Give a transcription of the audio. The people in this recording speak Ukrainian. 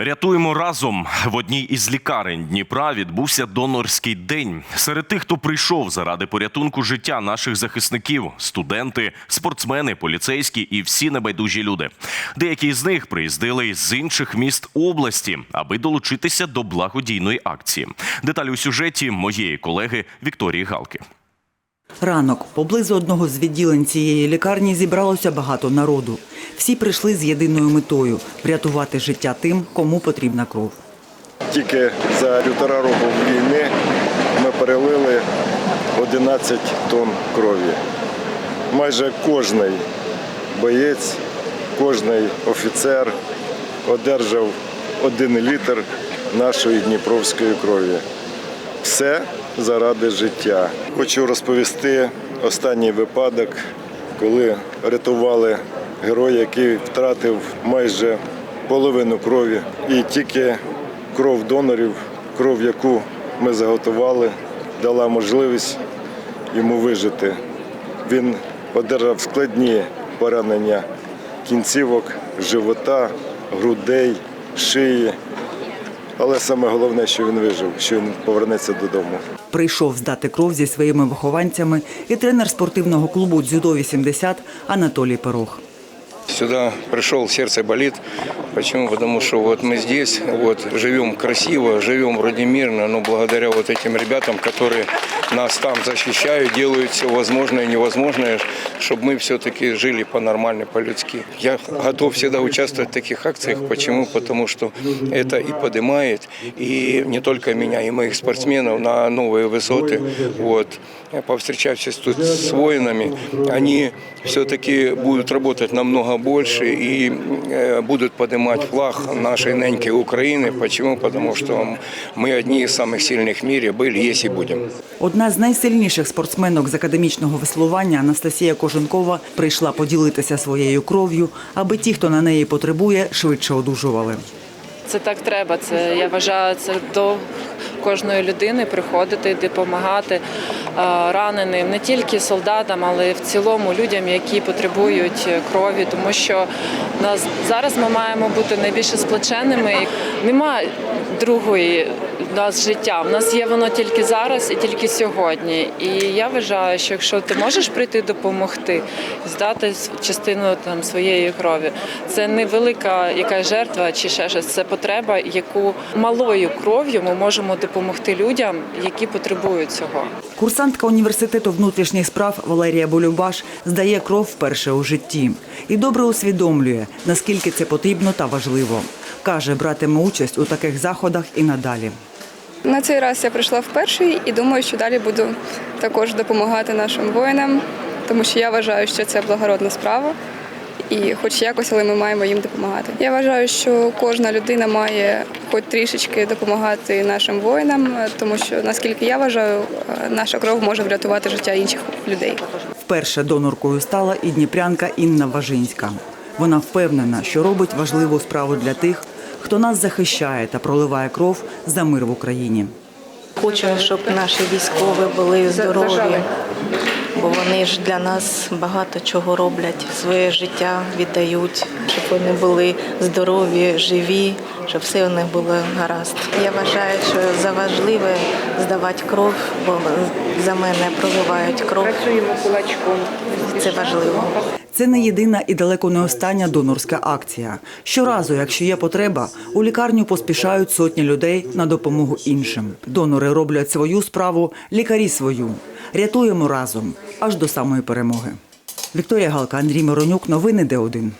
Рятуємо разом. В одній із лікарень Дніпра відбувся донорський день. Серед тих, хто прийшов заради порятунку життя наших захисників, студенти, спортсмени, поліцейські і всі небайдужі люди. Деякі з них приїздили з інших міст області, аби долучитися до благодійної акції. Деталі у сюжеті моєї колеги Вікторії Галки. Ранок поблизу одного з відділень цієї лікарні зібралося багато народу. Всі прийшли з єдиною метою врятувати життя тим, кому потрібна кров. Тільки за півтора року війни ми перелили 11 тонн крові. Майже кожний боєць, кожний офіцер одержав один літр нашої дніпровської крові. Все заради життя. Хочу розповісти останній випадок, коли рятували героя, який втратив майже половину крові. І тільки кров донорів, кров, яку ми заготували, дала можливість йому вижити. Він одержав складні поранення кінцівок, живота, грудей, шиї. Але саме головне, що він вижив, що він повернеться додому. Прийшов здати кров зі своїми вихованцями і тренер спортивного клубу дзюдо 80 Анатолій Порох Сюда пришел, сердце болит. Почему? Потому что вот мы здесь, вот живем красиво, живем вроде мирно, но благодаря вот этим ребятам, которые нас там защищают, делают все возможное и невозможное, чтобы мы все-таки жили по-нормально, по-людски. Я готов всегда участвовать в таких акциях. Почему? Потому что это и поднимает, и не только меня, и моих спортсменов на новые высоты. Вот. Повстречавшись тут с воинами, они все-таки будут работать намного больше и э, будут поднимать флаг нашей неньки Украины. Почему? Потому что мы одни из самых сильных в мире были, есть и будем. Одна з найсильніших спортсменок з академічного веслування Анастасія Коженкова прийшла поділитися своєю кров'ю, аби ті, хто на неї потребує, швидше одужували. Це так треба. Це я вважаю, це до кожної людини приходити, допомагати е, раненим, не тільки солдатам, але й в цілому людям, які потребують крові, тому що нас зараз ми маємо бути найбільше сплоченими. Немає другої нас життя. У нас є воно тільки зараз і тільки сьогодні. І я вважаю, що якщо ти можеш прийти допомогти, здати частину там своєї крові, це не велика якась жертва чи ще щось. Це потреба, яку малою кров'ю ми можемо допомогти людям, які потребують цього. Курсантка університету внутрішніх справ Валерія Болюбаш здає кров вперше у житті і добре усвідомлює, наскільки це потрібно та важливо. Каже, братиме участь у таких заходах і надалі. На цей раз я прийшла вперше і думаю, що далі буду також допомагати нашим воїнам, тому що я вважаю, що це благородна справа. І хоч якось, але ми маємо їм допомагати. Я вважаю, що кожна людина має хоч трішечки допомагати нашим воїнам, тому що наскільки я вважаю, наша кров може врятувати життя інших людей. Вперше доноркою стала і дніпрянка Інна Важинська. Вона впевнена, що робить важливу справу для тих, хто нас захищає та проливає кров за мир в Україні. Хочу, щоб наші військові були здорові, бо вони ж для нас багато чого роблять, своє життя віддають, щоб вони були здорові, живі, щоб все у них було гаразд. Я вважаю, що за важливе здавати кров, бо за мене проливають кров. Працюємо кулачком. Це важливо. Це не єдина і далеко не остання донорська акція. Щоразу, якщо є потреба, у лікарню поспішають сотні людей на допомогу іншим. Донори роблять свою справу, лікарі свою. Рятуємо разом аж до самої перемоги. Вікторія Галка, Андрій Миронюк. Новини Д1.